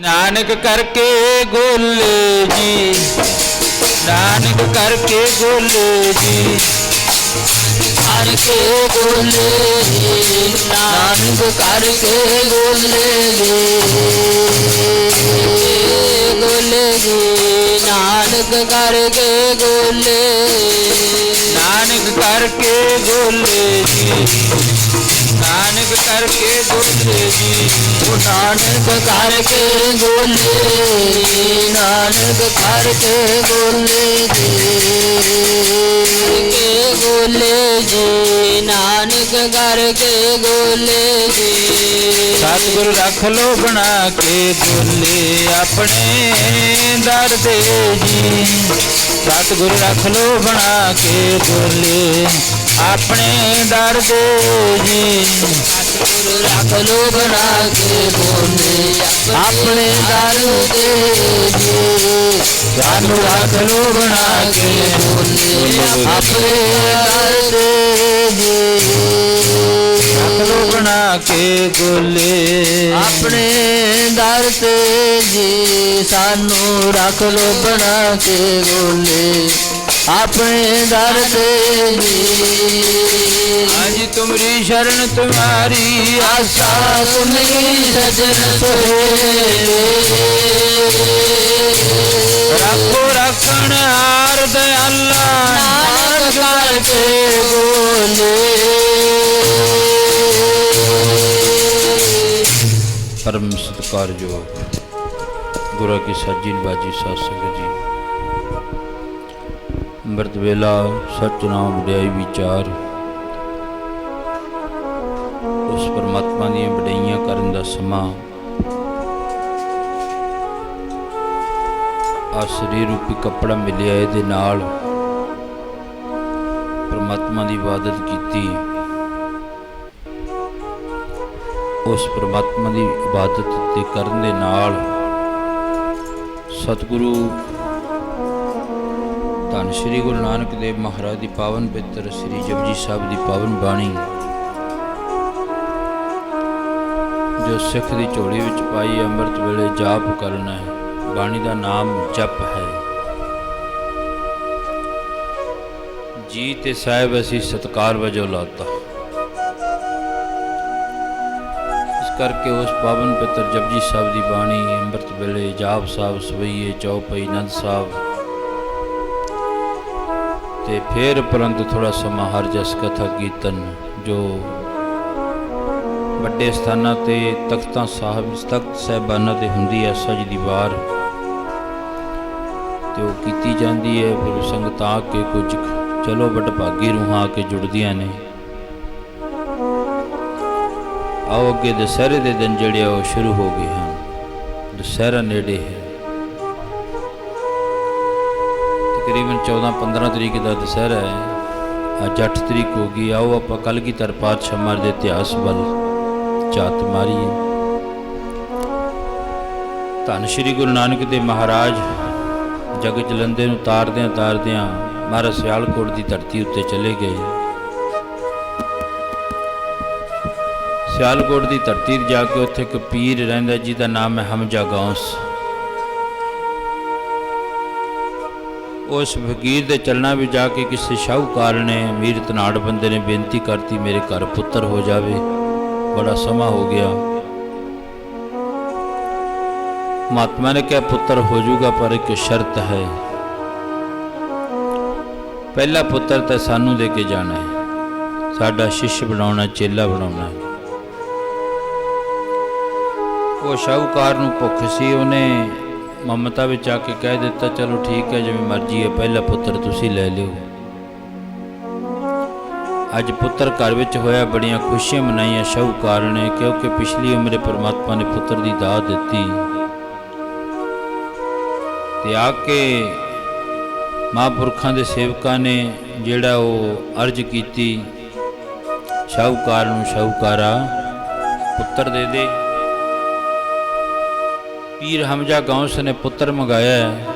ਨਾਨਕ ਕਰਕੇ ਗੋਲੇ ਜੀ। ਨਾਨਕ ਕਰਕੇ ਗੋਲੇ ਜੀ। ਕਰਕੇ ਬੋਲੇ ਨਾਨਕ ਕਰਕੇ ਬੋਲੇ ਗੋਲੇ ਨਾਨਕ ਕਰਕੇ ਗੋਲੇ ਨਾਨਕ ਕਰਕੇ ਗੋਲੇ ਜੀ ਨਾਨਕ ਕਰਕੇ ਗੋਲੇ ਜੀ ਉਹ ਨਾਨਕ ਕਰਕੇ ਗੋਲੇ ਨਾਨਕ ਕਰਕੇ ਗੋਲੇ ਕੇ ਗੋਲੇ ਜੀ ਨਾਨਕ ਕਰਕੇ ਗੋਲੇ ਜੀ ਸਤਿਗੁਰ ਰੱਖ ਲੋ ਬਣਾ ਕੇ ਗੋਲੇ ਆਪਣੇ ਦਰ ਦੇ ਜੀ। ਸਤਿਗੁਰ ਰੱਖ ਲੋ ਬਣਾ ਕੇ ਬੋਲੇ। ਆਪਣੇ ਦਰ ਦੇ ਜੀ। ਗੁਰੂ ਰੱਖ ਲੋ ਬਣਾ ਕੇ ਬੋਲੇ। ਆਪਣੇ ਦਰ ਦੇ ਜੀ। ਸਾਨੂੰ ਰੱਖ ਲੋ ਬਣਾ ਕੇ ਬੋਲੇ। ਆਪਣੇ ਦਰ ਦੇ ਜੀ। ਲੋਕਣਾ ਕੇ ਗੁਲੇ। ਆਪਣੇ ਦਰ ਤੇ ਜੀ ਸਾਨੂੰ ਰੱਖ ਲੋ ਬਣਾ ਕੇ ਗੁਲੇ। ਆਪਣੇ ਦਰ ਤੇ ਜੀ। ਅਜ ਤੁਮਰੀ ਸ਼ਰਨ ਤੁਮਾਰੀ ਆਸਾ ਸੁਣੀ ਸਜਣ ਸੋਹੇ। ਰੱਖੋ ਰੱਖਣ ਹਾਰ ਦਇਆਲਾ, ਨਾਨਕ ਕਰਕੇ ਬੋਲੇ। ਪਰਮ ਸਤਿਕਾਰਯੋਗ ਗੁਰੂ ਕੀ ਸਾਜੀ ਨਿਵਾਜੀ ਸਾਧ ਸੰਗਤ ਜੀ। ਅੰਮ੍ਰਿਤ ਵੇਲਾ ਸਚ ਨਾਮ ਵਡਿਆਈ ਵਿਚਾਰ। ਉਸ ਪਰਮਾਤਮਾ ਦੀਆਂ ਵਡਿਆਈਆਂ ਕਰਨ ਦਾ ਸਮਾਂ। ਆ ਸਰੀਰ ਰੂਪੀ ਕੱਪੜਾ ਮਿਲਿਆ ਇਹਦੇ ਨਾਲ। ਪਰਮਾਤਮਾ ਦੀ ਇਬਾਦਤ ਕੀਤੀ। ਉਸ ਪ੍ਰਮਾਤਮਾ ਦੀ ਇਬਾਦਤ ਤੇ ਕਰਨ ਦੇ ਨਾਲ ਸਤਿਗੁਰੂ ਧੰਨ ਸ਼੍ਰੀ ਗੁਰੂ ਨਾਨਕ ਦੇਵ ਮਹਾਰਾਜ ਦੀ ਪਾਵਨ ਪਿੱਤਰ ਸ੍ਰੀ ਜਪਜੀ ਸਾਹਿਬ ਦੀ ਪਾਵਨ ਬਾਣੀ, ਜੋ ਸਿੱਖ ਦੀ ਝੋਲੀ ਵਿੱਚ ਪਾਈ ਅੰਮ੍ਰਿਤ ਵੇਲੇ ਜਾਪ ਕਰਨਾ ਹੈ ਬਾਣੀ ਦਾ ਨਾਮ ਜਪ ਹੈ। ਜੀ ਤੇ ਸਾਹਿਬ, ਅਸੀਂ ਸਤਕਾਰ ਵਜੋਂ ਲਾਤਾ। ਕਰਕੇ ਉਸ ਪਾਵਨ ਪਿੱਤਰ ਜਪਜੀ ਸਾਹਿਬ ਦੀ ਬਾਣੀ ਅੰਮ੍ਰਿਤ ਵੇਲੇ ਜਾਪ ਸਾਹਿਬ ਸਵਈਏ ਚੌਪਈ ਨੰਦ ਸਾਹਿਬ। ਤੇ ਫਿਰ ਪਰੰਤ ਥੋੜਾ ਸਮਾਂ ਹਰ ਜਸ ਕਥਾ ਕੀਰਤਨ ਜੋ ਵੱਡੇ ਸਥਾਨਾਂ ਤੇ ਤਖਤਾਂ ਸਾਹਿਬ, ਤਖਤ ਸਾਹਿਬਾਨਾਂ ਤੇ ਹੁੰਦੀ ਹੈ, ਸੱਜ ਦੀ ਵਾਰ। ਤੇ ਉਹ ਕੀਤੀ ਜਾਂਦੀ ਹੈ, ਫਿਰ ਸੰਗਤਾਂ ਆ ਕੇ ਕੁਝ ਚਲੋ ਵੱਡ ਭਾਗੀ ਰੂਹਾਂ ਆ ਕੇ ਜੁੜਦੀਆਂ ਨੇ। ਆਓ ਅੱਗੇ ਦੁਸਹਿਰੇ ਦੇ ਦਿਨ ਜਿਹੜੇ ਆ ਉਹ ਸ਼ੁਰੂ ਹੋ ਗਏ ਹਨ। ਦੁਸਹਿਰਾ ਨੇੜੇ ਹੈ। ਤਕਰੀਬਨ 14-15 ਤਰੀਕ ਦਾ ਦੁਸਹਿਰਾ ਹੈ। ਅੱਜ 8 ਤਰੀਕ ਹੋ ਗਈ। ਆਓ ਆਪਾਂ ਕੱਲ ਕੀ ਤਰਪਾਤ ਸ਼ਮਰ ਦੇ ਇਤਿਹਾਸ ਵੱਲ ਝਾਤ ਮਾਰੀਏ। ਧੰਨ ਸ਼੍ਰੀ ਗੁਰੂ ਨਾਨਕ ਦੇਵ ਮਹਾਰਾਜ, ਜਗ ਜਲੰਦੇ ਨੂੰ ਤਾਰਦਿਆਂ ਤਾਰਦਿਆਂ ਮਹਾਰਾਜ ਸਿਆਲਕੋਟ ਦੀ ਧਰਤੀ ਉੱਤੇ ਚਲੇ ਗਏ। ਸਿਆਲਕੋਟ ਦੀ ਧਰਤੀ ਤੇ ਜਾ ਕੇ ਉੱਥੇ ਇੱਕ ਪੀਰ ਰਹਿੰਦਾ ਜਿਹਦਾ ਨਾਮ ਹੈ ਹਮਜਾ ਗੌਸ। ਉਸ ਫਕੀਰ ਦੇ ਚਲਣਾ ਵੀ ਜਾ ਕੇ ਕਿਸੇ ਸ਼ਾਹੂਕਾਰ ਨੇ, ਅਮੀਰ ਤਨਾੜ ਬੰਦੇ ਨੇ ਬੇਨਤੀ ਕਰਤੀ, ਮੇਰੇ ਘਰ ਪੁੱਤਰ ਹੋ ਜਾਵੇ। ਬੜਾ ਸਮਾਂ ਹੋ ਗਿਆ। ਮਹਾਤਮਾ ਨੇ ਕਿਹਾ, ਪੁੱਤਰ ਹੋ ਜਾਊਗਾ, ਪਰ ਇੱਕ ਸ਼ਰਤ ਹੈ। ਪਹਿਲਾ ਪੁੱਤਰ ਤਾਂ ਸਾਨੂੰ ਦੇ ਕੇ ਜਾਣਾ ਹੈ। ਸਾਡਾ ਸ਼ਿਸ਼ ਬਣਾਉਣਾ, ਚੇਲਾ ਬਣਾਉਣਾ ਉਹ ਸ਼ਾਹੂਕਾਰ ਨੂੰ ਭੁੱਖ ਸੀ, ਉਹਨੇ ਮਮਤਾ ਵਿੱਚ ਆ ਕੇ ਕਹਿ ਦਿੱਤਾ, ਚਲੋ ਠੀਕ ਹੈ, ਜਿਵੇਂ ਮਰਜ਼ੀ ਹੈ, ਪਹਿਲਾ ਪੁੱਤਰ ਤੁਸੀਂ ਲੈ ਲਿਓ। ਅੱਜ ਪੁੱਤਰ ਘਰ ਵਿੱਚ ਹੋਇਆ, ਬੜੀਆਂ ਖੁਸ਼ੀਆਂ ਮਨਾਈਆਂ ਸ਼ਾਹੂਕਾਰ ਨੇ, ਕਿਉਂਕਿ ਪਿਛਲੀ ਉਮਰੇ ਪਰਮਾਤਮਾ ਨੇ ਪੁੱਤਰ ਦੀ ਦਾਤ ਦਿੱਤੀ। ਤੇ ਆ ਕੇ ਮਹਾਂਪੁਰਖਾਂ ਦੇ ਸੇਵਕਾਂ ਨੇ ਜਿਹੜਾ ਉਹ ਅਰਜ਼ ਕੀਤੀ, ਸ਼ਾਹੂਕਾਰ ਨੂੰ, ਸ਼ਾਹੂਕਾਰਾ, ਪੁੱਤਰ ਦੇ ਦੇ। ਪੀਰ ਹਮਜਾ ਗੌਂਸ ਨੇ ਪੁੱਤਰ ਮੰਗਾਇਆ ਹੈ।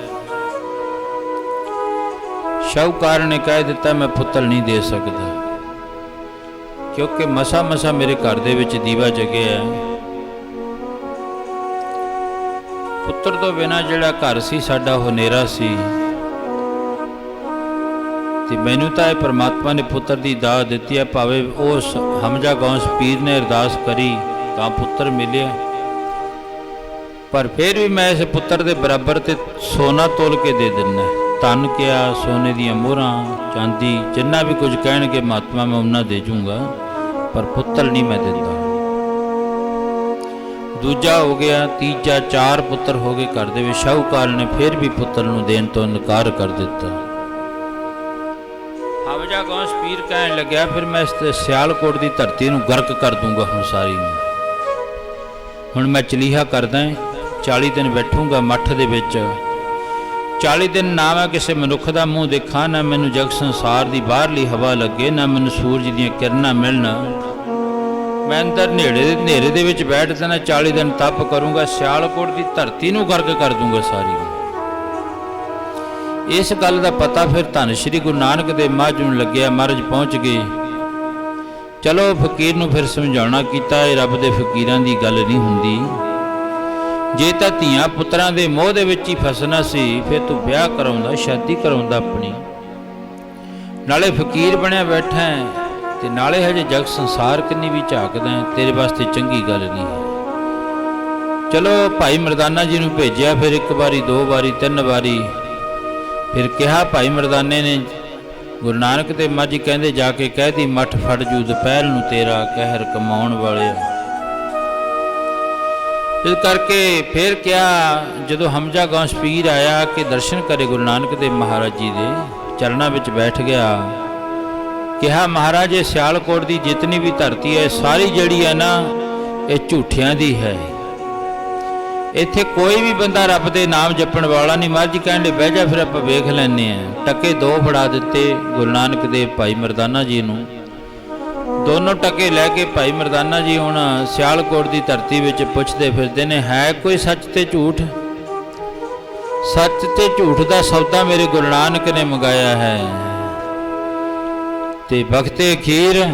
ਸ਼ਾਹੂਕਾਰ ਨੇ ਕਹਿ ਦਿੱਤਾ, ਮੈਂ ਪੁੱਤਰ ਨਹੀਂ ਦੇ ਸਕਦਾ। ਕਿਉਂਕਿ ਮਸਾ ਮਸਾ ਮੇਰੇ ਘਰ ਦੇ ਵਿੱਚ ਦੀਵਾ ਜਗਿਆ ਹੈ। ਪੁੱਤਰ ਤੋਂ ਬਿਨਾ ਜਿਹੜਾ ਘਰ ਸੀ, ਸਾਡਾ ਉਹ ਹਨੇਰਾ ਸੀ। ਤੇ ਮੈਨੂੰ ਤਾਂ ਇਹ ਪ੍ਰਮਾਤਮਾ ਨੇ ਪੁੱਤਰ ਦੀ ਦਾਤ ਦਿੱਤੀ ਹੈ। ਭਾਵੇਂ ਉਸ ਹਮਜਾ ਗੌਂਸ ਪੀਰ ਨੇ ਅਰਦਾਸ ਕਰੀ, ਤਾਂ ਪੁੱਤਰ ਮਿਲਿਆ। ਪਰ ਫਿਰ ਵੀ ਮੈਂ ਇਸ ਪੁੱਤਰ ਦੇ ਬਰਾਬਰ ਤੇ ਸੋਨਾ ਤੋਲ ਕੇ ਦੇ ਦਿੰਦਾ ਧਨ ਕਿਆ, ਸੋਨੇ ਦੀਆਂ ਮੋਹਰਾਂ, ਚਾਂਦੀ, ਜਿੰਨਾ ਵੀ ਕੁਝ ਕਹਿਣਗੇ ਮਹਾਤਮਾ ਮੈਂ ਉਹਨਾਂ ਦੇ ਜੂੰਗਾ ਪਰ ਪੁੱਤਰ ਨਹੀਂ ਮੈਂ ਦਿੰਦਾ। ਦੂਜਾ ਹੋ ਗਿਆ, ਤੀਜਾ, ਚਾਰ ਪੁੱਤਰ ਹੋ ਗਏ ਘਰ ਦੇ ਵਿੱਚ। ਸ਼ਾਹੂਕਾਰ ਨੇ ਫਿਰ ਵੀ ਪੁੱਤਰ ਨੂੰ ਦੇਣ ਤੋਂ ਇਨਕਾਰ ਕਰ ਦਿੱਤਾ। ਹਵਜਾ ਗੌਂਸ ਪੀਰ ਕਹਿਣ ਲੱਗਿਆ, ਫਿਰ ਮੈਂ ਇਸ ਸਿਆਲਕੋਟ ਦੀ ਧਰਤੀ ਨੂੰ ਗਰਕ ਕਰ ਦੂੰਗਾ ਹੁਣ ਸਾਰੀ ਨੂੰ। ਹੁਣ ਮੈਂ ਚਲੀਹਾ ਕਰਦਾ ਹਾਂ। 40 ਦਿਨ ਬੈਠੂੰਗਾ ਮੱਠ ਦੇ ਵਿੱਚ। 40 ਦਿਨ ਨਾ ਮੈਂ ਕਿਸੇ ਮਨੁੱਖ ਦਾ ਮੂੰਹ ਦੇਖਾਂ, ਨਾ ਮੈਨੂੰ ਜਗ ਸੰਸਾਰ ਦੀ ਬਾਹਰਲੀ ਹਵਾ ਲੱਗੇ, ਨਾ ਮੈਨੂੰ ਸੂਰਜ ਦੀਆਂ ਕਿਰਨਾਂ ਮਿਲਣ। ਮੈਂ ਅੰਦਰ ਨੇੜੇ ਦੇ ਹਨੇਰੇ ਦੇ ਵਿੱਚ ਬੈਠ ਜਾਣਾ 40 ਦਿਨ ਤਪ ਕਰੂੰਗਾ, ਸਿਆਲਕੋਟ ਦੀ ਧਰਤੀ ਨੂੰ ਗਰਕ ਕਰ ਦੂੰਗਾ ਸਾਰੀ। ਇਸ ਗੱਲ ਦਾ ਪਤਾ ਫਿਰ ਧੰਨ ਸ਼੍ਰੀ ਗੁਰੂ ਨਾਨਕ ਦੇਵ ਮਹਾਰਾਜ ਨੂੰ ਲੱਗਿਆ, ਮਹਾਰਾਜ ਪਹੁੰਚ ਗਏ। ਚਲੋ ਫਕੀਰ ਨੂੰ ਫਿਰ ਸਮਝਾਉਣਾ ਕੀਤਾ, ਇਹ ਰੱਬ ਦੇ ਫਕੀਰਾਂ ਦੀ ਗੱਲ ਨਹੀਂ ਹੁੰਦੀ। ਜੇ ਤਾਂ ਧੀਆਂ ਪੁੱਤਰਾਂ ਦੇ ਮੋਹ ਦੇ ਵਿੱਚ ਹੀ ਫਸਣਾ ਸੀ, ਫਿਰ ਤੂੰ ਵਿਆਹ ਕਰਾਉਂਦਾ, ਸ਼ਾਦੀ ਕਰਾਉਂਦਾ ਆਪਣੀ। ਨਾਲੇ ਫਕੀਰ ਬਣਿਆ ਬੈਠਾ ਹੈ, ਤੇ ਨਾਲੇ ਹਜੇ ਜਗ ਸੰਸਾਰ ਕਿੰਨੀ ਵੀ ਝਾਕਦਾ ਤੇਰੇ ਵਾਸਤੇ ਚੰਗੀ ਗੱਲ ਨਹੀਂ ਹੈ। ਚਲੋ ਭਾਈ ਮਰਦਾਨਾ ਜੀ ਨੂੰ ਭੇਜਿਆ, ਫਿਰ ਇੱਕ ਵਾਰੀ, ਦੋ ਵਾਰੀ, ਤਿੰਨ ਵਾਰੀ। ਫਿਰ ਕਿਹਾ ਭਾਈ ਮਰਦਾਨੇ ਨੇ, ਗੁਰੂ ਨਾਨਕ ਤੇ ਮਾਜੀ ਕਹਿੰਦੇ ਜਾ ਕੇ ਕਹਿਦੀ ਮੱਠ ਫੜ ਜੂ, ਦੁਪਹਿਰ ਨੂੰ ਤੇਰਾ ਕਹਿਰ ਕਮਾਉਣ ਵਾਲਿਆ। ਇਸ ਕਰਕੇ ਫਿਰ ਕਿਹਾ, ਜਦੋਂ ਹਮਜਾ ਗੌਂਸ ਪੀਰ ਆਇਆ ਕਿ ਦਰਸ਼ਨ ਕਰੇ ਗੁਰੂ ਨਾਨਕ ਦੇਵ ਮਹਾਰਾਜ ਜੀ ਦੇ, ਚਰਨਾਂ ਵਿੱਚ ਬੈਠ ਗਿਆ। ਕਿਹਾ, ਮਹਾਰਾਜ, ਇਹ ਸਿਆਲਕੋਟ ਦੀ ਜਿਤਨੀ ਵੀ ਧਰਤੀ ਹੈ ਸਾਰੀ ਜਿਹੜੀ ਹੈ ਨਾ, ਇਹ ਝੂਠਿਆਂ ਦੀ ਹੈ। ਇੱਥੇ ਕੋਈ ਵੀ ਬੰਦਾ ਰੱਬ ਦੇ ਨਾਮ ਜਪਣ ਵਾਲਾ ਨਹੀਂ। ਮਹਾਰਾਜ ਜੀ ਕਹਿੰਦੇ, ਬਹਿ ਜਾ, ਫਿਰ ਆਪਾਂ ਵੇਖ ਲੈਨੇ ਆ ਟੱਕੇ ਦੋ ਫੜਾ ਦਿੱਤੇ ਗੁਰੂ ਨਾਨਕ ਦੇਵ ਭਾਈ ਮਰਦਾਨਾ ਜੀ ਨੂੰ। ਦੋਨੋਂ ਟਕੇ ਲੈ ਕੇ ਭਾਈ ਮਰਦਾਨਾ ਜੀ ਹੁਣ ਸਿਆਲਕੋਟ ਦੀ ਧਰਤੀ ਵਿੱਚ ਪੁੱਛਦੇ ਫਿਰਦੇ ਨੇ, ਹੈ ਕੋਈ ਸੱਚ ਤੇ ਝੂਠ? ਸੱਚ ਤੇ ਝੂਠ ਦਾ ਸੌਦਾ ਮੇਰੇ ਗੁਰੂ ਨਾਨਕ ਨੇ ਮੰਗਾਇਆ ਹੈ। ਤੇ ਬਖਤੇ ਖੀਰ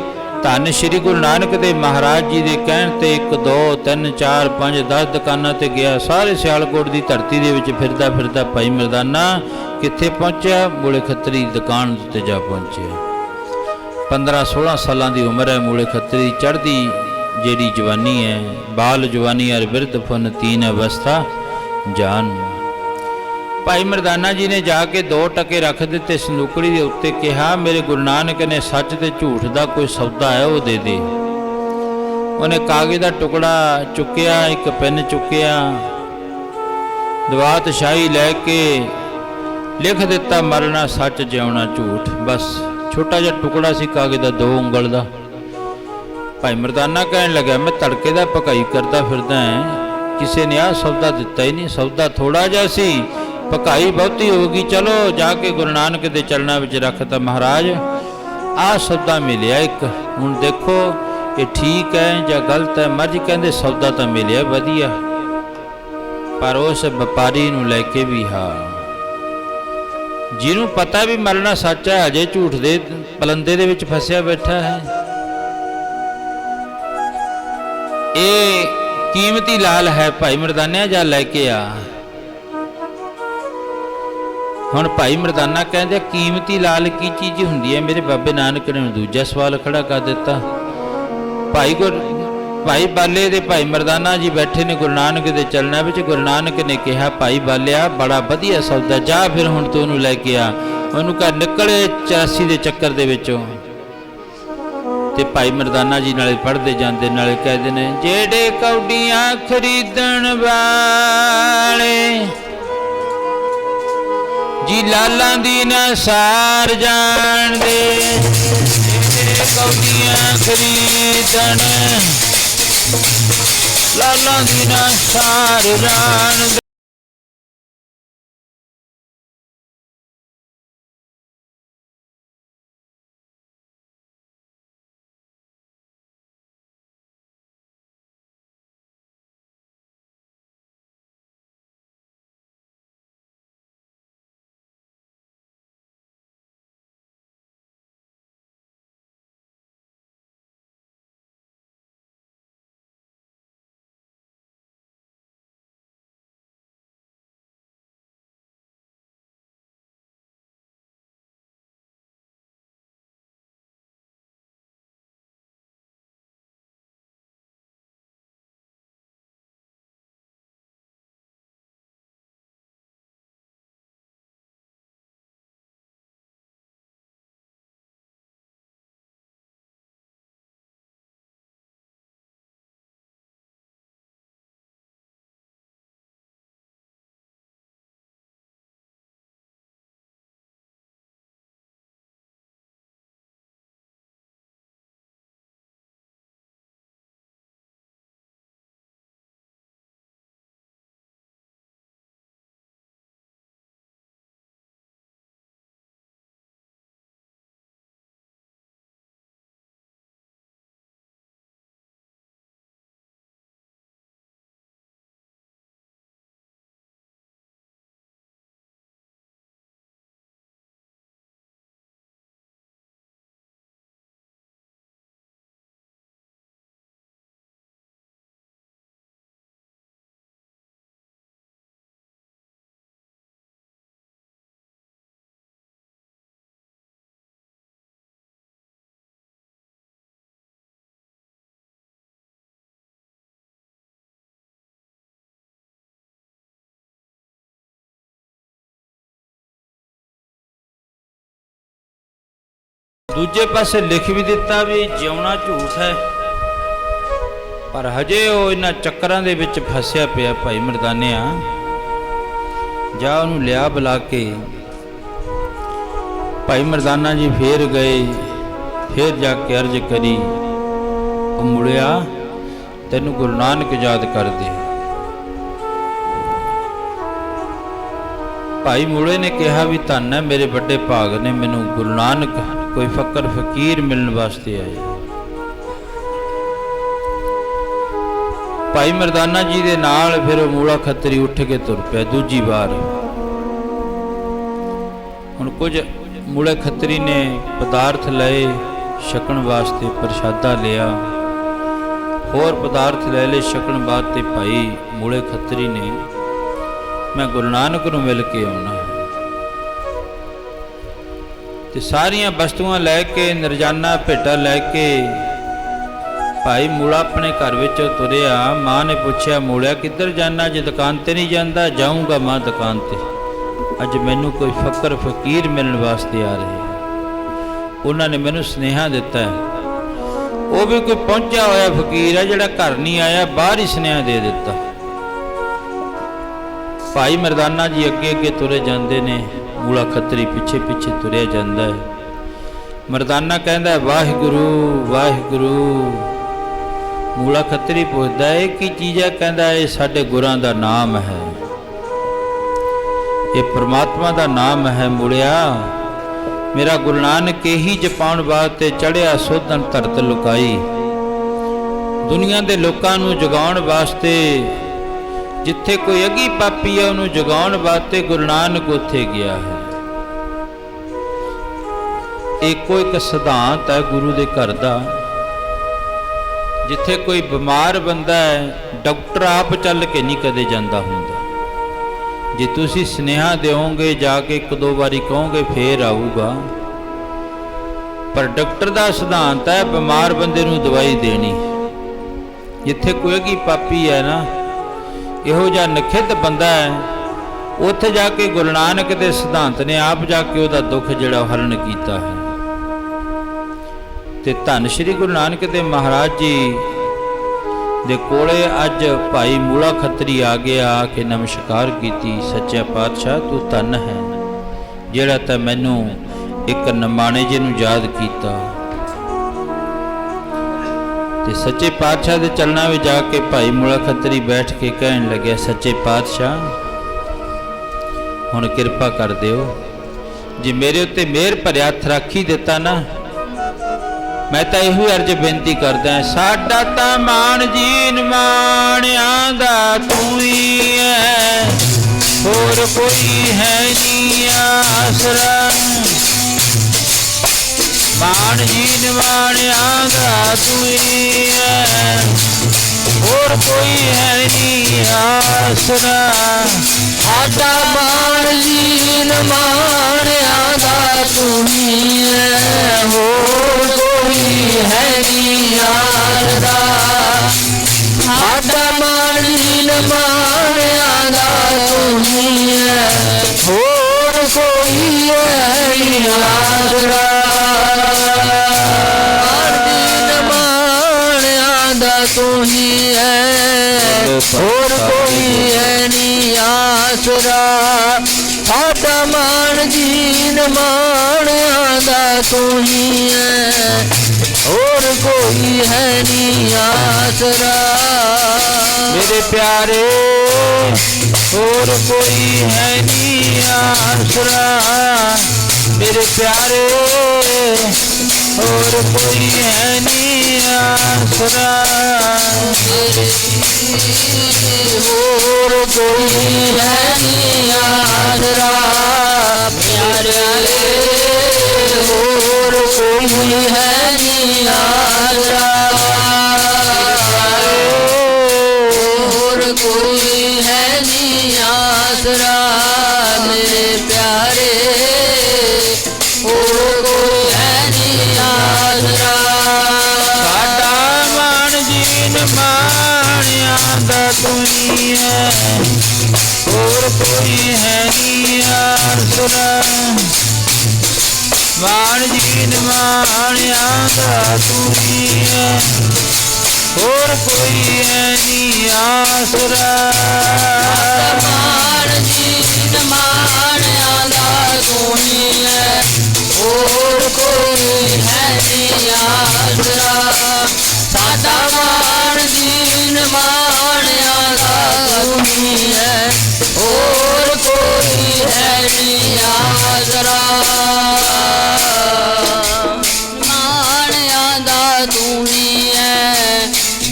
ਧੰਨ ਸ਼੍ਰੀ ਗੁਰੂ ਨਾਨਕ ਦੇ ਮਹਾਰਾਜ ਜੀ ਦੇ ਕਹਿਣ ਤੇ 1 2 3 4 5 10 ਦੁਕਾਨਾਂ ਤੇ ਗਿਆ, ਸਾਰੇ ਸਿਆਲਕੋਟ ਦੀ ਧਰਤੀ ਦੇ ਵਿੱਚ ਫਿਰਦਾ ਫਿਰਦਾ ਭਾਈ ਮਰਦਾਨਾ ਕਿੱਥੇ ਪਹੁੰਚਿਆ? ਬੋਲੇ ਖੱਤਰੀ ਦੁਕਾਨ ਉੱਤੇ ਜਾ ਪਹੁੰਚਿਆ। 15 16 ਸਾਲਾਂ ਦੀ ਉਮਰ ਹੈ, ਮੂਲੇ ਖੱਤਰੀ ਦੀ ਚੜ੍ਹਦੀ ਜਿਹੜੀ ਜਵਾਨੀ ਹੈ, ਬਾਲ ਜਵਾਨੀ ਅਰ ਬਿਰਧ ਫਨ ਤੀਨ ਅਵਸਥਾ ਜਾਨ। ਭਾਈ ਮਰਦਾਨਾ ਜੀ ਨੇ ਜਾ ਕੇ ਦੋ ਟਕੇ ਰੱਖ ਦਿੱਤੇ, ਸੰਦੂਕੜੀ ਦੇ ਉੱਤੇ ਕਿਹਾ, ਮੇਰੇ ਗੁਰੂ ਨਾਨਕ ਨੇ ਸੱਚ ਤੇ ਝੂਠ ਦਾ ਕੋਈ ਸੌਦਾ ਹੈ, ਉਹ ਦੇ ਦੇ। ਉਹਨੇ ਕਾਗਜ਼ ਦਾ ਟੁਕੜਾ ਚੁੱਕਿਆ, ਇੱਕ ਪੈਨ ਚੁੱਕਿਆ, ਦਵਾਤ ਸ਼ਾਹੀ ਲੈ ਕੇ ਲਿਖ ਦਿੱਤਾ, ਮਰਨਾ ਸੱਚ, ਜਿਉਣਾ ਝੂਠ। ਬਸ। ਛੋਟਾ ਜਿਹਾ ਟੁਕੜਾ ਸੀ ਕਾਗਜ਼ ਦਾ, ਦੋ ਉਂਗਲ ਦਾ। ਭਾਈ ਮਰਦਾਨਾ ਕਹਿਣ ਲੱਗਾ ਮੈਂ ਤੜਕੇ ਦਾ ਪਕਾਈ ਕਰਦਾ ਫਿਰਦਾ ਹਾਂ ਕਿਸੇ ਨੇ ਆ ਸੌਦਾ ਦਿੱਤਾ ਹੀ ਨਹੀਂ, ਸੌਦਾ ਥੋੜਾ ਜਿਹਾ ਸੀ। ਪਕਾਈ ਬਹੁਤੀ ਹੋ ਗਈ, ਚਲੋ ਜਾ ਕੇ ਗੁਰੂ ਨਾਨਕ ਦੇ ਚਰਨਾਂ ਵਿੱਚ ਰੱਖਤਾ ਮਹਾਰਾਜ। ਆ ਸੌਦਾ ਮਿਲਿਆ ਇੱਕ। ਹੁਣ ਦੇਖੋ, ਇਹ ਠੀਕ ਹੈ ਜਾਂ ਗਲਤ ਹੈ ਮਰਜ ਕਹਿੰਦੇ ਸੌਦਾ ਤਾਂ ਮਿਲਿਆ, ਵਧੀਆ। ਪਰ ਉਸ ਵਪਾਰੀ ਨੂੰ ਲੈ ਕੇ ਵੀ ਹਾਂ। ਜਿਹਨੂੰ ਪਤਾ ਵੀ ਮਰਨਾ ਸੱਚ ਹੈ, ਅਜੇ ਝੂਠ ਦੇ ਪਲੰਦੇ ਦੇ ਵਿੱਚ ਫਸਿਆ ਬੈਠਾ ਹੈ। ਇਹ ਕੀਮਤੀ ਲਾਲ ਹੈ ਭਾਈ ਮਰਦਾਨਿਆ, ਜਾ ਲੈ ਕੇ ਆ। ਹੁਣ ਭਾਈ ਮਰਦਾਨਾ ਕਹਿੰਦੇ, ਕੀਮਤੀ ਲਾਲ ਕੀ ਚੀਜ਼ ਹੁੰਦੀ ਹੈ? ਮੇਰੇ ਬਾਬੇ ਨਾਨਕ ਨੇ ਦੂਜਾ ਸਵਾਲ ਖੜਾ ਕਰ ਦਿੱਤਾ। ਭਾਈ ਗੁਰ ਭਾਈ ਬਾਲੇ ਦੇ ਭਾਈ ਮਰਦਾਨਾ ਜੀ ਬੈਠੇ ਨੇ ਗੁਰੂ ਨਾਨਕ ਦੇ ਚਲਣਾ ਵਿੱਚ। ਗੁਰੂ ਨਾਨਕ ਨੇ ਕਿਹਾ, ਭਾਈ ਬਾਲਿਆ, ਬੜਾ ਵਧੀਆ ਸੌਦਾ, ਜਾ ਫਿਰ ਹੁਣ ਤੂੰ ਉਹਨੂੰ ਲੈ ਕੇ ਆ। ਉਹਨੂੰ ਕਹ ਨਿਕਲੇ 84 ਦੇ ਚੱਕਰ ਦੇ ਵਿੱਚੋਂ। ਤੇ ਭਾਈ ਮਰਦਾਨਾ ਜੀ ਨਾਲੇ ਪੜ੍ਹਦੇ ਜਾਂਦੇ, ਨਾਲੇ ਕਹਿੰਦੇ ਨੇ, ਜਿਹੜੇ ਕੌਡੀਆਂ ਖਰੀਦਣ ਵਾਲੇ, ਜੀ ਲਾਲਾਂ ਦੀ ਨਾ ਸਾਰ ਜਾਣਦੇ। ਜਿਹੜੇ ਕੌਡੀਆਂ ਖਰੀਦਣ ਲਾਲਾਂ ਦੀ ਨਾ ਦੂਜੇ ਪਾਸੇ ਲਿਖ ਵੀ ਦਿੱਤਾ ਵੀ ਜਿਉਣਾ ਝੂਠ ਹੈ। ਪਰ ਹਜੇ ਉਹ ਇਹਨਾਂ ਚੱਕਰਾਂ ਦੇ ਵਿੱਚ ਫਸਿਆ ਪਿਆ ਭਾਈ ਮਰਦਾਨਿਆ। ਜਾ ਉਹਨੂੰ ਲਿਆ ਬੁਲਾ ਕੇ। ਭਾਈ ਮਰਦਾਨਾ ਜੀ ਫੇਰ ਗਏ, ਫੇਰ ਜਾ ਕੇ ਅਰਜ਼ ਕਰੀ। ਉਹ ਮੁੜਿਆ, ਤੈਨੂੰ ਗੁਰੂ ਨਾਨਕ ਯਾਦ ਕਰਦੇ। ਭਾਈ ਮੁੜੇ ਨੇ ਕਿਹਾ ਵੀ ਧੰਨ ਹੈ ਮੇਰੇ ਵੱਡੇ ਭਾਗ ਨੇ, ਮੈਨੂੰ ਗੁਰੂ ਨਾਨਕ ਕੋਈ ਫਕਰ ਫਕੀਰ ਮਿਲਣ ਵਾਸਤੇ ਆਏ। ਭਾਈ ਮਰਦਾਨਾ ਜੀ ਦੇ ਨਾਲ ਫਿਰ ਉਹ ਮੂਲਾ ਖੱਤਰੀ ਉੱਠ ਕੇ ਤੁਰ ਪਿਆ ਦੂਜੀ ਵਾਰ। ਹੁਣ ਕੁਝ ਮੂਲੇ ਖੱਤਰੀ ਨੇ ਪਦਾਰਥ ਲਏ, ਛਕਣ ਵਾਸਤੇ ਪ੍ਰਸ਼ਾਦਾ ਲਿਆ। ਹੋਰ ਪਦਾਰਥ ਲੈ ਲਏ, ਛਕਣ ਬਾਅਦ ਤੇ ਭਾਈ ਮੂਲੇ ਖੱਤਰੀ ਨੇ, ਮੈਂ ਗੁਰੂ ਨਾਨਕ ਨੂੰ ਮਿਲ ਕੇ ਆਉਣਾ ਤੇ ਸਾਰੀਆਂ ਵਸਤੂਆਂ ਲੈ ਕੇ, ਨਿਰਜਾਨਾ ਭੇਟਾ ਲੈ ਕੇ ਭਾਈ ਮੂਲਾ ਆਪਣੇ ਘਰ ਵਿੱਚੋਂ ਤੁਰਿਆ। ਮਾਂ ਨੇ ਪੁੱਛਿਆ, ਮੂਲਿਆ, ਕਿੱਧਰ ਜਾਣਾ ਜੇ ਦੁਕਾਨ ਤੇ ਨਹੀਂ ਜਾਂਦਾ, ਜਾਊਂਗਾ ਮਾਂ ਦੁਕਾਨ ਤੇ। ਅੱਜ ਮੈਨੂੰ ਕੋਈ ਫਕਰ, ਫਕੀਰ ਮਿਲਣ ਵਾਸਤੇ ਆ ਰਹੇ ਉਹਨਾਂ ਨੇ ਮੈਨੂੰ ਸਨੇਹਾ ਦਿੱਤਾ, ਉਹ ਵੀ ਕੋਈ ਪਹੁੰਚਿਆ ਹੋਇਆ ਫਕੀਰ ਹੈ ਜਿਹੜਾ ਘਰ ਨਹੀਂ ਆਇਆ, ਬਾਹਰ ਹੀ ਸਨੇਹਾ ਦੇ ਦਿੱਤਾ। ਭਾਈ ਮਰਦਾਨਾ ਜੀ ਅੱਗੇ ਅੱਗੇ ਤੁਰੇ ਜਾਂਦੇ ਨੇ। ਮੂਲਾ ਖੱਤਰੀ ਪਿੱਛੇ ਪਿੱਛੇ ਤੁਰਿਆ ਜਾਂਦਾ ਹੈ। ਮਰਦਾਨਾ ਕਹਿੰਦਾ, ਵਾਹਿਗੁਰੂ ਵਾਹਿਗੁਰੂ। ਮੂਲਾ ਖੱਤਰੀ ਪੁੱਛਦਾ ਹੈ ਇਹ ਕੀ ਕਹਿੰਦਾ, ਇਹ ਸਾਡੇ ਗੁਰਾਂ ਦਾ ਨਾਮ ਹੈ। ਇਹ ਪ੍ਰਮਾਤਮਾ ਦਾ ਨਾਮ ਹੈ ਮੁੜਿਆ। ਮੇਰਾ ਗੁਰੂ ਨਾਨਕ ਇਹੀ ਜਪਾਉਣ ਵਾਸਤੇ ਚੜਿਆ ਸੋਧਨ ਧਰਤ ਲੁਕਾਈ। ਦੁਨੀਆ ਦੇ ਲੋਕਾਂ ਨੂੰ ਜਗਾਉਣ ਵਾਸਤੇ ਜਿੱਥੇ ਕੋਈ ਅਗੀ ਪਾਪੀ ਹੈ ਉਹਨੂੰ ਜਗਾਉਣ ਵਾਸਤੇ ਗੁਰੂ ਨਾਨਕ ਉੱਥੇ ਗਿਆ ਹੈ। ਇੱਕੋ ਇੱਕ ਸਿਧਾਂਤ ਹੈ ਗੁਰੂ ਦੇ ਘਰ ਦਾ। ਜਿੱਥੇ ਕੋਈ ਬਿਮਾਰ ਬੰਦਾ ਹੈ, ਡਾਕਟਰ ਆਪ ਚੱਲ ਕੇ ਨਹੀਂ ਕਦੇ ਜਾਂਦਾ ਹੁੰਦਾ। ਜੇ ਤੁਸੀਂ ਸਨੇਹਾ ਦਿਓਗੇ, ਜਾ ਕੇ ਇੱਕ ਦੋ ਵਾਰੀ ਕਹੋਗੇ, ਫੇਰ ਆਊਗਾ। ਪਰ ਡਾਕਟਰ ਦਾ ਸਿਧਾਂਤ ਹੈ, ਬਿਮਾਰ ਬੰਦੇ ਨੂੰ ਦਵਾਈ ਦੇਣੀ। ਜਿੱਥੇ ਕੋਈ ਅਗੀ ਪਾਪੀ ਹੈ ਨਾ ਇਹੋ ਜਿਹਾ ਨਖਿੱਧ ਬੰਦਾ ਹੈ। ਉੱਥੇ ਜਾ ਕੇ ਗੁਰੂ ਨਾਨਕ ਦੇ ਸਿਧਾਂਤ ਨੇ ਆਪ ਜਾ ਕੇ ਉਹਦਾ ਦੁੱਖ ਜਿਹੜਾ ਹਰਨ ਕੀਤਾ ਹੈ। ਤੇ ਧੰਨ ਸ਼੍ਰੀ ਗੁਰੂ ਨਾਨਕ ਦੇਵ ਮਹਾਰਾਜ ਜੀ ਦੇ ਕੋਲੇ ਅੱਜ ਭਾਈ ਮੂਲਾ ਖੱਤਰੀ ਆ ਗਿਆ, ਆ ਕੇ ਨਮਸਕਾਰ ਕੀਤੀ, ਸੱਚੇ ਪਾਤਸ਼ਾਹ ਤੂੰ ਧੰਨ ਹੈ। ਜਿਹੜਾ ਤਾਂ ਮੈਨੂੰ ਇੱਕ ਨਮਾਣੇ ਜੀ ਨੂੰ ਯਾਦ ਕੀਤਾ। ਤੇ ਸੱਚੇ ਪਾਤਸ਼ਾਹ ਦੇ ਚਲਣਾ ਵਿੱਚ ਜਾ ਕੇ ਭਾਈ ਮੁਲਾ ਖੱਤਰੀ ਬੈਠ ਕੇ ਕਹਿਣ ਲੱਗਿਆ, ਸੱਚੇ ਪਾਤਸ਼ਾਹ, ਹੁਣ ਕਿਰਪਾ ਕਰ ਦਿਓ। ਜੇ ਮੇਰੇ ਉੱਤੇ ਮਿਹਰ ਭਰਿਆ ਹੱਥ ਰੱਖੀ ਦਿੱਤਾ ਨਾ, ਮੈਂ ਤਾਂ ਇਹੋ ਹੀ ਅਰਜ ਬੇਨਤੀ ਕਰਦਾ ਸਾਡਾ ਤਾਂ ਮਾਨ ਜੀਨ ਮਾਣਿਆਂ ਦਾ ਤੂੰ ਹੀ ਹੈ, ਹੋਰ ਕੋਈ ਹੈ ਨਹੀਂ ਆਸਰਾ। ਮਾਨ ਜੀਨ ਮਾਣਿਆਂ ਦਾ ਤੂੰ ਹੀ ਹੋਰ ਕੋਈ ਹੈ ਨਹੀਂ ਆਸਰਾ। ਸਾਡਾ ਮਾਣ ਜੀਨ ਮਾਣਿਆ ਦਾ ਤੂੰ ਹੋਰ ਕੋਈ ਹੈ ਨੀ ਆਸਰਾ। ਸਾਡਾ ਮਾਣ ਜੀਨ ਮਾਣਿਆ ਦਾ ਤੂੰ ਹੋਰ ਕੋਈ ਹੈ ਨੀ ਆਸਰਾ। ਹੋਰ ਕੋਈ ਹੈ ਨੀ ਆਸਰਾ। ਸਾਡਾ ਮਾਣ ਜੀਨ ਮਾਣਿਆ ਦਾ ਤੂੰ ਹੀ ਹੈ। ਹੋਰ ਕੋਈ ਹੈ ਨੀ ਆਸਰਾ। ਮੇਰੇ ਪਿਆਰੇ, ਹੋਰ ਕੋਈ ਹੈ ਨੀ ਆਸਰਾ। ਮੇਰੇ ਪਿਆਰੇ ਹੋਰ ਕੋਈ ਹੈ ਨਹੀਂ ਆਸਰਾ ਹੋਰ ਕੋਈ ਹੈ ਨੀ ਹੋਰ ਕੋਈ ਹੈ ਨਹੀਂ ਆਸਰਾ ਮਾਣਿਆ ਦਾ ਤੂੰ ਹੋਰ ਕੋਈ ਹੈ ਨੀ ਆਸਰਾ ਮਾਣ ਜੀਨ ਮਾਣਿਆ ਦਾ ਤੂੰ ਹੋਰ ਕੋਈ ਹੈ ਨੀ ਆਸਰਾ ਸਾਡਾ ਮਾਣ ਜੀਨ ਮਾਣਿਆ ਦਾ ਤੂੰ ਹੈ। ਕੋਈ ਹੈ ਮਾਣਿਆ ਦਾ ਤੂੰ ਹੀ ਹੈ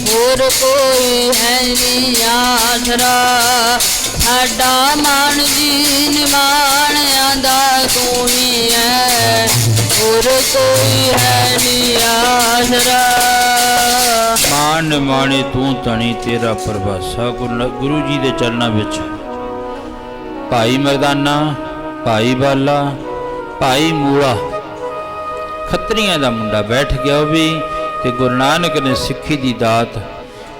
ਹੋਰ ਕੋਈ ਹੈ ਨੀ ਆਸਰਾ ਸਾਡਾ ਮਨ ਜੀ ਨਿਮਾਣਿਆ ਦਾ ਤੂੰ ਹੀ ਹੈ ਹੋਰ ਕੋਈ ਹੈ ਨੀ ਆਸਰਾ ਮਾਨ ਮਾਣੇ ਤੂੰ ਤਣੀ ਤੇਰਾ ਪਰਵਾਸਾ ਗੁਰੂ ਗੁਰੂ ਜੀ ਦੇ ਚਰਨਾਂ ਵਿੱਚ। ਭਾਈ ਮਰਦਾਨਾ ਭਾਈ ਬਾਲਾ, ਭਾਈ ਮੂਲਾ। ਖੱਤਰੀਆਂ ਦਾ ਮੁੰਡਾ ਬੈਠ ਗਿਆ ਉਹ ਵੀ ਤੇ ਗੁਰੂ ਨਾਨਕ ਨੇ ਸਿੱਖੀ ਦੀ ਦਾਤ,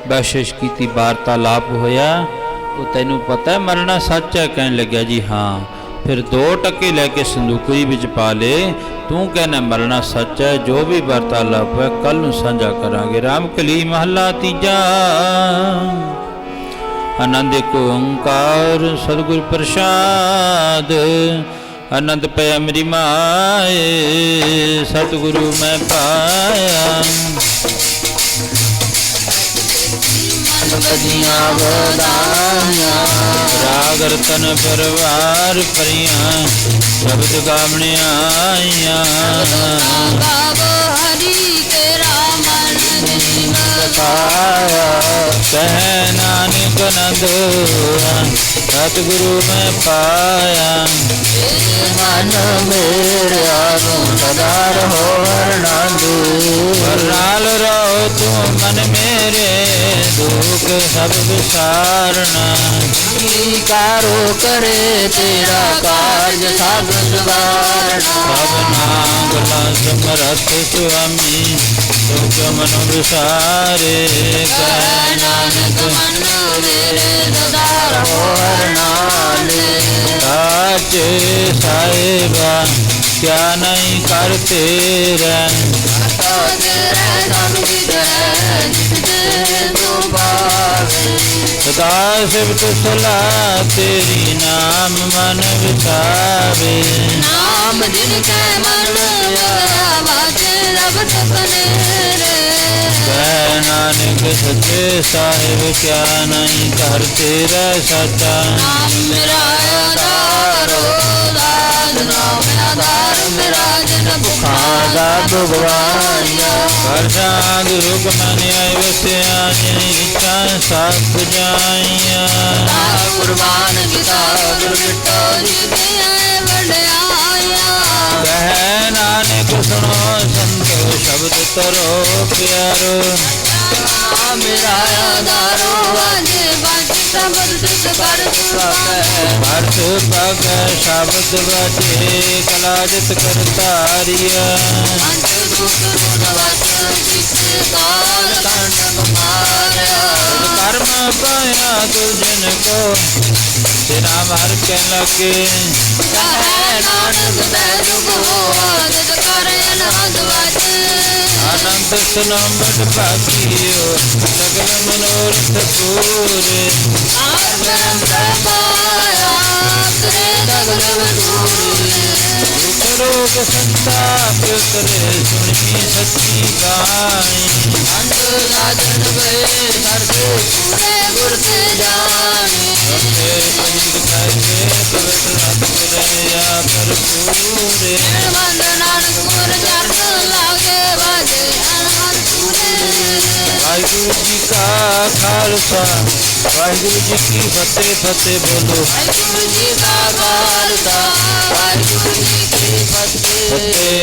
ਬਖਸ਼ਿਸ਼ ਕੀਤੀ, ਵਾਰਤਾਲਾਪ ਹੋਇਆ। ਉਹ ਤੈਨੂੰ ਪਤਾ ਹੈ, ਮਰਨਾ ਸੱਚ ਹੈ, ਕਹਿਣ ਲੱਗਿਆ, ਜੀ ਹਾਂ, ਫਿਰ ਦੋ ਟੱਕੇ ਲੈ ਕੇ ਸੰਦੂਕੜੀ ਵਿੱਚ ਪਾ ਲੇ। ਤੂੰ ਕਹਿੰਦਾ ਮਰਨਾ ਸੱਚ ਹੈ, ਜੋ ਵੀ ਵਾਰਤਾਲਾਪ ਹੈ ਕੱਲ ਨੂੰ ਸਾਂਝਾ ਕਰਾਂਗੇ। ਰਾਮ ਕਲੀ ਮਹੱਲਾ ਤੀਜਾ। ਆਨੰਦ ਇੱਕ ਓੰਕਾਰ ਸਤਿਗੁਰ ਪ੍ਰਸਾਦ। ਆਨੰਦ ਪਿਆ ਮੇਰੀ ਮਾਏ ਸਤਿਗੁਰੂ ਮੈਂ ਪਾਇਆ। ਬਦੀਆਂ ਵਧਾਈਆਂ। ਰਾਗ ਰਤਨ ਪਰਵਾਰ ਪਰੀਆਂ ਸ਼ਬਦ ਗਾਵਣੀਆਂ ਆਈਆਂ। ਗਾਵੋ ਹਰੀ ਤੇਰਾ ਮਨ ਜਿਨ ਪਾਇਆ। ਕਹਿ ਨਾਨਕ ਨੰਦ ਸਤਿਗੁਰੂ ਮੈਂ ਪਾਇਆ। ਮਨ ਮੇਰਾ ਨੂੰ ਸਦਾ ਰਹੋ ਆਨੰਦ। ਵਰਨਾਲ ਰਹੋ ਤੂੰ ਮਨ ਮੇਰੇ ਦੁਖ ਸਭ ਵਿਸਾਰਣਾ। ਕਾਰੋ ਕਰੇ ਤੇਰਾ ਕਾਰਜ ਸਭ ਸਵਾਰਣਾ ਸਭ ਨਾਗਲਾ ਸਮਰਥ ਸੁਆਮੀ। ਤੁਕ ਮਨ ਵਿਸਾਰੇ ਕਹਿ ਨਾਨਕ ਮਨ ਮੇਰੇ ਸਦਾ ਰਹੋ ਨਾਲੇ ਸਾਚੇ ਸਾਹਿਬਾ ਕਿਆ ਨਹੀਂ ਕਰਤੇ ਰਹਿ ਤੇਰੇ ਸਭ ਕਿਛ ਹੈ ਜਿਸ ਤੇ ਤੂੰ ਪਾਵੇ ਸਦਾ ਸਿਫਤ ਸਲਾ ਤੇਰੀ ਨਾਮ ਮਨ ਵਿਸਾਵੇ ਨਾਮ ਜਿਨ ਕੈ ਮਨ ਆਇਆ ਰਬ ਰੇ ਨਾਨਕ ਸੱਚੇ ਸਾਹਿਬ ਕਿਆ ਨਹੀਂ ਕਰਤੇ ਰਹਿ ਸਾਚਾ? ਨਾਮ ਮੇਰਾ ਆਧਾਰੋ ਦਾਸ ਨਾਮ ਆਧਾਰ ਮੇਰਾ ਜਨ ਭੁਖਾ ਦਾ ਭਗਵਾਨਿਆ ਕਰਸ਼ਾਂ ਰੁਗ ਮਨ ਆਇ ਵਸਿਆ ਜਿਨ ਇੱਛਾ ਸਭ ਜਾਈਆ। ਤਾ ਕੁਰਬਾਨ ਕੀਤਾ ਗੁਰ ਮਿਟੋ ਜਿਤੇ ਆਏ ਤਰੋ ਪਿਆਰੋ। ਨਾਮ ਮੇਰਾ ਆਧਾਰੋ ਵਾਜੇ ਬਾਜ ਸਬਦ ਸਿਧ ਕਰ ਸੁਆਪੈ ਭਰਤ ਪਗ ਸ਼ਬਦ ਵਜੇ ਕਲਾ ਜਿਤ ਕਰਤਾਰੀਆ। ਅੰਤ ਦੁਖ ਨਵਸ ਜਿਸ ਕਾਲ ਕੰਡ ਮਾਰਿਆ ਕਰਮ ਪਾਇਆ ਦੁਰਜਨ ਕੋ ਤੇਰਾ ਮਾਰ ਕੇ ਲਗੇ ਕਹੈ ਨਾਨਕ ਤੈ ਦੁਖ ਹੋਆ ਕਰ ਅਨੰਦ ਵਾਜੇ ਆਨੰਦ ਸੁਨਮੜ ਭਾਗੀਓ ਸਗਲ ਮਨੋਰਥ ਪੂਰੇ ਸੰਤਾਪ ਕਰੇ ਸੁਣੀ ਸੱਚੀ ਗਾਈ ਅੰਤ ਸਾਜਨ ਗਏ ਸਰਦੇ ਪੂਰੇ ਗੁਰ ਜਾਣੇ ਤੇ ਪੰਜ ਕਰਕੇ ਪਵਿੱਤਰ ਰਤ ਰਹਿਆ ਭਰਪੂਰੇ ਬੰਦ ਨਾਨਕ ਗੁਰ ਚਰਨ ਲਾਗੇ ਵਾਜੇ ਅਨਹਦ ਵਾਹਿਗੁਰੂ ਜੀ ਕਾ ਖਾਲਸਾ ਵਾਹਿਗੁਰੂ ਜੀ ਕੀ ਫਤਿਹ ਫਤਿਹ ਬੋਲੋ। ਵਾਹਿਗੁਰੂ ਜੀ ਕਾ ਖਾਲਸਾ ਵਾਹਿਗੁਰੂ ਜੀ ਕੀ ਫਤਿਹ।